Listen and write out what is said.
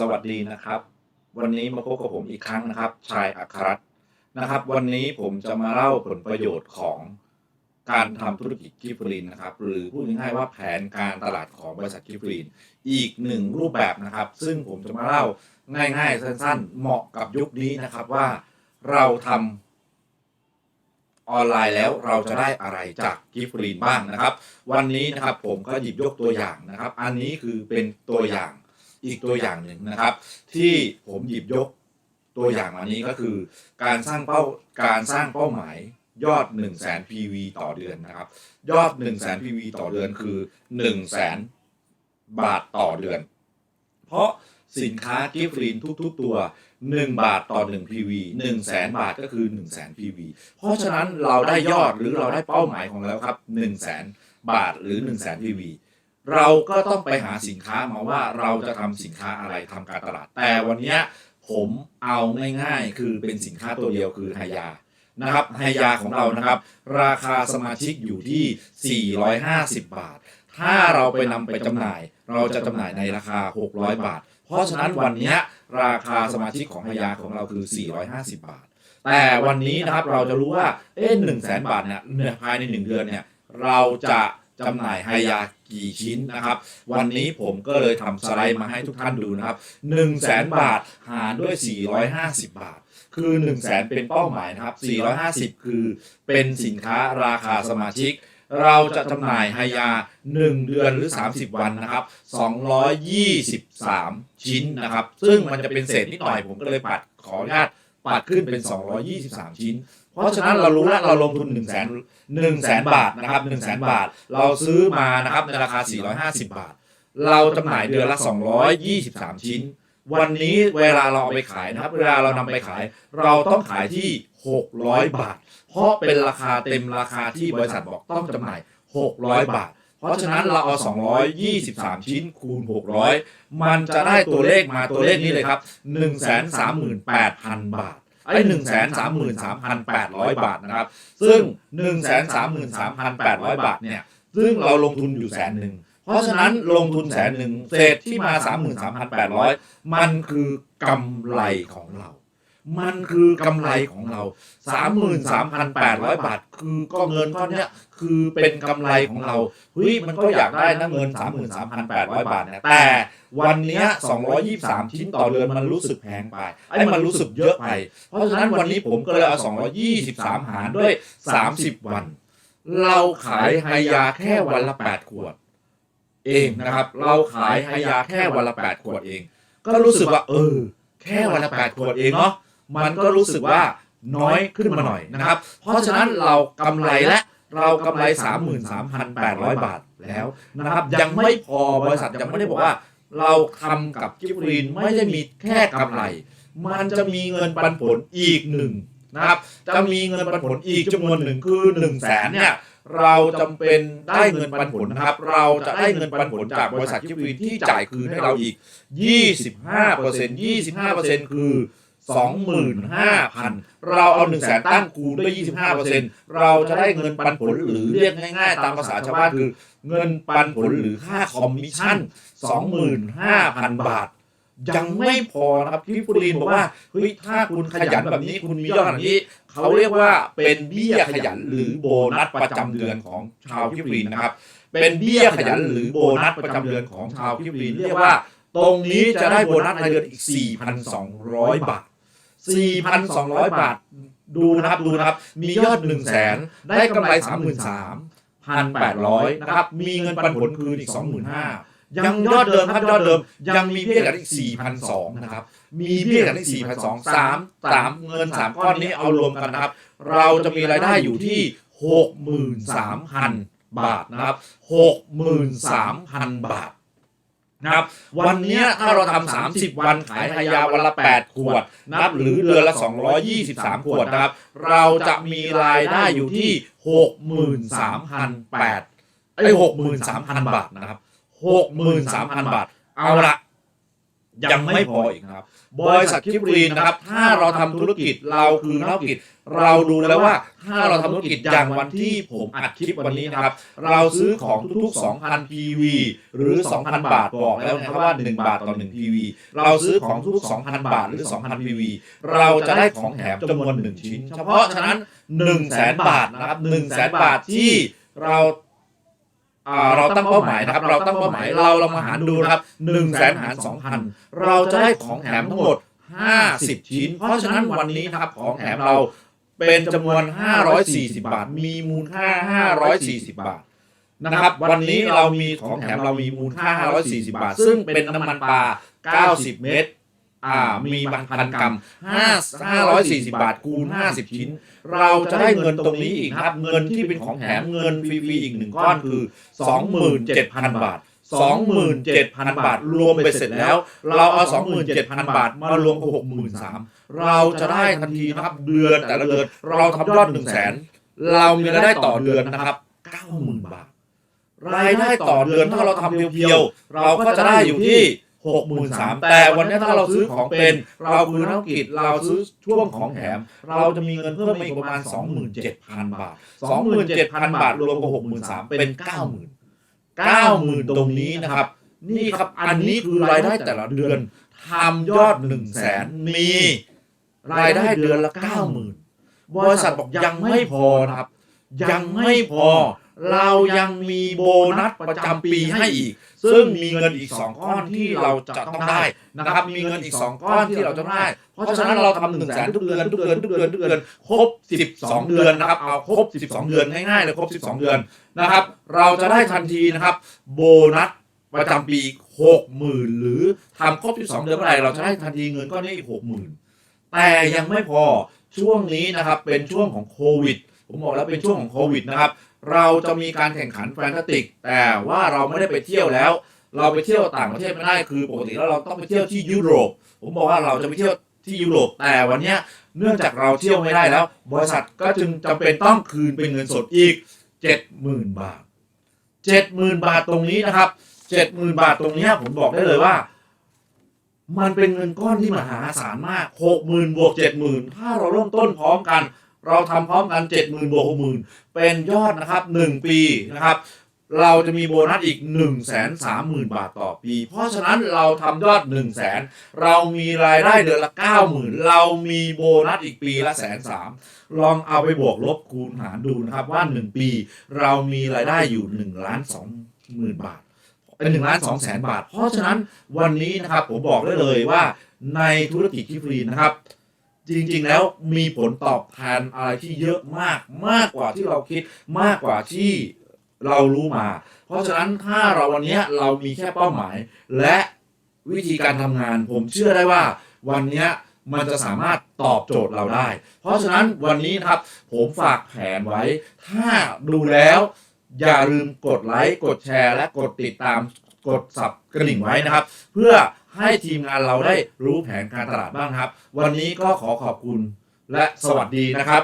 สวัสดีนะครับ วันนี้มาพบกับผมอีกครั้งนะครับ ชายอัครรัตน์นะครับ วันนี้ผมจะมาเล่าผลประโยชน์ของการทำธุรกิจกิฟต์ลินนะครับ หรือพูดง่ายๆว่าแผนการตลาดของบริษัทกิฟต์ลินอีกหนึ่งรูปแบบนะครับ ซึ่งผมจะมาเล่าง่ายๆสั้นๆ เหมาะกับยุคนี้นะครับว่าเราทำออนไลน์แล้วเราจะได้อะไรจากกิฟต์รีนบ้างนะครับ วันนี้นะครับผมก็หยิบยกตัวอย่างนะครับ อันนี้คือเป็นตัวอย่าง อีกตัวอย่างหนึ่งนะครับ ที่ผมหยิบยกตัวอย่างมานี้ก็คือ การสร้างเป้าการสร้างเป้าหมายยอด 1 0 0 0 0แสน PV ต่อเดือนนะครับ ยอด 1 0 0 0 0แสน PV ต่อเดือนคือ 1 0 0 0 0แสนบาทต่อเดือน เพราะสินค้ากิฟต์รีนทุก ๆ ตัว 1 บาทต่อ 1 PV 1 0 0 0 0แสนบาทก็คือ 1 0 0 0 0แสน PV เพราะฉะนั้นเราได้ยอดหรือเราได้เป้าหมายของเราครับ 1 0 0 0 0แสนบาทหรือ 1 0 0 0 0แสน PV เราก็ต้องไปหาสินค้ามาว่าเราจะทำสินค้าอะไรทำการตลาด แต่วันนี้ผมเอาง่ายๆ คือเป็นสินค้าตัวเดียวคือไฮยานะครับไฮยาของเรานะครับ ราคาสมาชิกอยู่ที่ 450 บาท ถ้าเราไปนำไปจำหน่าย เราจะจำหน่ายในราคา 600 บาท เพราะฉะนั้นวันนี้ราคาสมาชิกของไฮยาของเราคือ 450 บาท แต่วันนี้นะครับเราจะรู้ว่าเอ๊ะหนึ่งแสนบาทเนี่ยเนี่ยภายในหนึ่งเดือนเนี่ยเราจะ จำหน่ายไฮยากี่ชิ้นนะครับ วันนี้ผมก็เลยทำสไลด์มาให้ทุกท่านดูนะครับ1 0 0 0 0แสนบาทหารด้วย 450 บาท คือ 1 0 0 0 0แสนเป็นเป้าหมายนะครับ 450 คือเป็นสินค้าราคาสมาชิก เราจะจำหน่ายไฮยา 1 เดือนหรือ 30 วันนะครับ 223 ชิ้นนะครับ ซึ่งมันจะเป็นเศษนิดหน่อยผมก็เลยปัดขออนุญาต ปัดขึ้นเป็น 223 ชิ้น เพราะฉะนั้นเรารู้แล้วเราลงทุน1 0 0 0 0แสน1แสนบาทนะครับ1 0 0 0 0 0บาท เราซื้อมานะครับในราคา 450 บาท เราจำหน่ายเดือนละ 223 ชิ้น วันนี้เวลาเราเอาไปขายนะครับ เวลาเรานำไปขาย เราต้องขายที่ 600 บาท เพราะเป็นราคาเต็มราคาที่บริษัทบอกต้องจำหน่าย 600 บาท เพราะฉะนั้นเราเอา 223 ชิ้นคูณ 600 มันจะได้ตัวเลขมาตัวเลขนี้เลยครับ 138,000 บาท ไอ้หนึ่งแสนสามหมื่นสามพันแปดร้อยบาทนะครับ ซึ่งหนึ่งแสนสามหมื่นสามพันแปดร้อยบาทเนี่ย ซึ่งเราลงทุนอยู่แสนหนึ่ง เพราะฉะนั้นลงทุนแสนหนึ่งเศษที่มาสามหมื่นสามพันแปดร้อยมันคือกำไรของเรา มันคือกำไรของเราสามหมื่นสามพันแปดร้อยบาท คือก็เงินก้อนเนี้ยคือเป็นกำไรของเราเฮ้ยมันก็อยากได้นะเงินสามหมื่นสามพันแปดร้อยบาทเนี่ยแต่วันเนี้ย223 ชิ้นต่อเดือนมันรู้สึกแพงไปไอ้มันรู้สึกเยอะไป เพราะฉะนั้นวันนี้ผมก็เลยเอา223 หารด้วย 30 วัน เราขายไฮยาแค่วันละ 8 ขวด เองนะครับ เราขายไฮยาแค่วันละ 8 ขวดเอง ก็รู้สึกว่า เออ แค่วันละ 8 ขวดเองเนาะ มันก็รู้สึกว่าน้อยขึ้นมาหน่อยนะครับ เพราะฉะนั้นเรากำไรและเรากำไร 33,800 บาทแล้วนะครับ ยังไม่พอบริษัทยังไม่ได้บอกว่า เราทำกับกิฟรีนไม่ได้มีแค่กำไร มันจะมีเงินปันผลอีกหนึ่งนะครับ จะมีเงินปันผลอีกจำนวนหนึ่งคือ1นึ่งแสนเนี่ยเราจำเป็นได้เงินปันผลนะครับ เราจะได้เงินปันผลจากบริษัทกิฟรีนที่จ่ายคืนให้เราอีก 25เปอร์เซ็นต์25เปอร์เซ็นต์คือ 25,000 เราเอา1นึ่งแสนตั้งคูณด้วย 25เปอร์เซ็นต์เราจะได้เงินปันผลหรือเรียกง่ายๆ ตามภาษาชาวบ้านคือ เงินปันผลหรือค่าคอมมิชชั่น 25,000 บาท ยังไม่พอนะครับพี่ปุรินบอกว่าเฮ้ยถ้าคุณขยันแบบนี้คุณมียอดแบบนี้ เขาเรียกว่าเป็นเบี้ยขยันหรือโบนัสประจำเดือนของชาวพิรินนะครับ เป็นเบี้ยขยันหรือโบนัสประจำเดือนของชาวพิรินเรียกว่า ตรงนี้จะได้โบนัสรายเดือนอีก 4,200 บาท 4,200 บาท ดูนะครับดูนะครับ มียอด 1 0 0 0 0แสนได้กำไร 33,800นะครับ มีเงินปันผลคืนอีก 25,000ยังยอดเดิมครับยอดเดิม ยังมีเบี้ยกันอีก 4,200นะครับ มีเบี้ยกันอีก 4,200 3 3เงิน3ก้อนนี้เอารวมกันนะครับ เราจะมีรายได้อยู่ที่ 63,000 บาทนะครับ 63,000 บาท นะครับวันเนี้ยถ้าเราทำ30วันขายไฮยาวันละ8ขวดนะครับหรือเดือนละ223ขวดนะครับ เราจะมีรายได้อยู่ที่63,800ไอ้63,000บาทนะครับ63,000บาท เอาละ ยังไม่พออีกครับบริษัทคิฟรีนนะครับ ถ้าเราทำธุรกิจเราคือนักธุรกิจ เราดูแล้วว่า ถ้าเราทำธุรกิจอย่างวันที่ผมอัดคลิปวันนี้นะครับ เราซื้อของทุกๆ 2,000 PV หรือ 2,000 บาทบอกแล้วนะครับว่า 1 บาทต่อ 1 PV เราซื้อของทุกๆ 2,000 บาทหรือ 2,000 PV เราจะได้ของแถมจำนวน 1 ชิ้น เฉพาะฉะนั้น 100,000บาทนะครับ100,000บาทที่เรา อ่าเราตั้งเป้าหมายนะครับ เราตั้งเป้าหมายเราลองมาหารดูนะครับ1แสนหาร2,000เราจะได้ของแถมทั้งหมด 50 ชิ้น เพราะฉะนั้นวันนี้นะครับของแถมเราเป็นจำนวน 540 บาท มีมูลค่า 540 บาทนะครับ วันนี้เรามีของแถมเรามีมูลค่า 540 บาท ซึ่งเป็นน้ำมันปลา 90 เม็ด อ่ามีบางพันกรัม5 540บาทคูณ50ชิ้น เราจะได้เงินตรงนี้อีกนะครับ เงินที่เป็นของแถมเงินฟรีๆอีกหนึ่งก้อนคือ27,000บาท27,000 บาท รวมไปเสร็จแล้ว เราเอา 27,000 บาท มารวมกับ63,000เราจะได้ทันทีนะครับเดือนแต่ละเดือนเราทำยอด1 0 0 0 0แสนเรามีรายได้ต่อเดือนนะครับ 90,000 บาท รายได้ต่อเดือนถ้าเราทำเพียวๆ เราก็จะได้อยู่ที่ 63,000แต่วันนี้ถ้าเราซื้อของเป็น เราคือนักธุรกิจเราซื้อช่วงของแถม เราจะมีเงินเพิ่มมาอีกประมาณ27,000บาท27,000บาทรวมกับ63,000เป็น90,000 90,000ตรงนี้นะครับ นี่ครับอันนี้คือรายได้แต่ละเดือนทำยอด1 0 0 0 0แสนมีรายได้เดือนละ90,000บริษัทบอกยังไม่พอนะครับ ยังไม่พอ เรายังมีโบนัสประจำปีให้อีก ซึ่งมีเงินอีก 2 ก้อนที่เราจะต้องได้นะครับมีเงินอีก 2 ก้อนที่เราจะได้ เพราะฉะนั้นเราทำหนึ่งแสนทุกเดือนทุกเดือนทุกเดือนทุกเดือนครบ 12 เดือนนะครับเอาครบ 12 เดือนง่ายๆเลยครบ 12 เดือนนะครับ เราจะได้ทันทีนะครับโบนัสประจำปีหกหมื่นหรือทำครบ 12 เดือนเมื่อไหร่เราจะได้ทันทีเงินก้อนนี้อีกหกหมื่นแต่ยังไม่พอช่วงนี้นะครับเป็นช่วงของโควิด ผมบอกแล้วเป็นช่วงของโควิดนะครับ เราจะมีการแข่งขันแฟนตาติก แต่ว่าเราไม่ได้ไปเที่ยวแล้ว เราไปเที่ยวต่างประเทศไม่ได้คือปกติแล้วเราต้องไปเที่ยวที่ยุโรป ผมบอกว่าเราจะไปเที่ยวที่ยุโรปแต่วันนี้เนื่องจากเราเที่ยวไม่ได้แล้ว บริษัทก็จึงจำเป็นต้องคืนเป็นเงินสดอีก 70,000 บาท 70,000 บาทตรงนี้นะครับ 70,000 บาทตรงนี้ผมบอกได้เลยว่า มันเป็นเงินก้อนที่มหาศาลมาก 60,000บวก70,000 ถ้าเราเริ่มต้นพร้อมกัน เราทำพร้อมกัน 70,000บวก60,000 เป็นยอดนะครับ 1 ปีนะครับ เราจะมีโบนัสอีก 1 3 0 0 0 0 บาทต่อปี เพราะฉะนั้นเราทำยอด 1 0 0 0 0แสนเรามีรายได้เดือนละ 90,000 เรามีโบนัสอีกปีละแสนสามลองเอาไปบวกลบคูณหารดูนะครับว่า 1 ปี เรามีรายได้อยู่1ล้าน2หมื่นบาทเป็น1ล้าน2แสนบาท เพราะฉะนั้นวันนี้นะครับผมบอกได้เลยว่าในธุรกิจที่ฟรีนะครับ จริง ๆ แล้วมีผลตอบแทนอะไรที่เยอะมากมากกว่าที่เราคิดมากกว่าที่เรารู้มา เพราะฉะนั้นถ้าเราวันนี้เรามีแค่เป้าหมาย และวิธีการทำงาน ผมเชื่อได้ว่าวันนี้มันจะสามารถตอบโจทย์เราได้ เพราะฉะนั้นวันนี้นะครับผมฝากแผนไว้ ถ้าดูแล้ว อย่าลืมกดไลค์ กดแชร์ และกดติดตาม กดสับกระดิ่งไว้นะครับ เพื่อให้ทีมงานเราได้รู้แผนการตลาดบ้างครับ วันนี้ก็ขอขอบคุณและสวัสดีนะครับ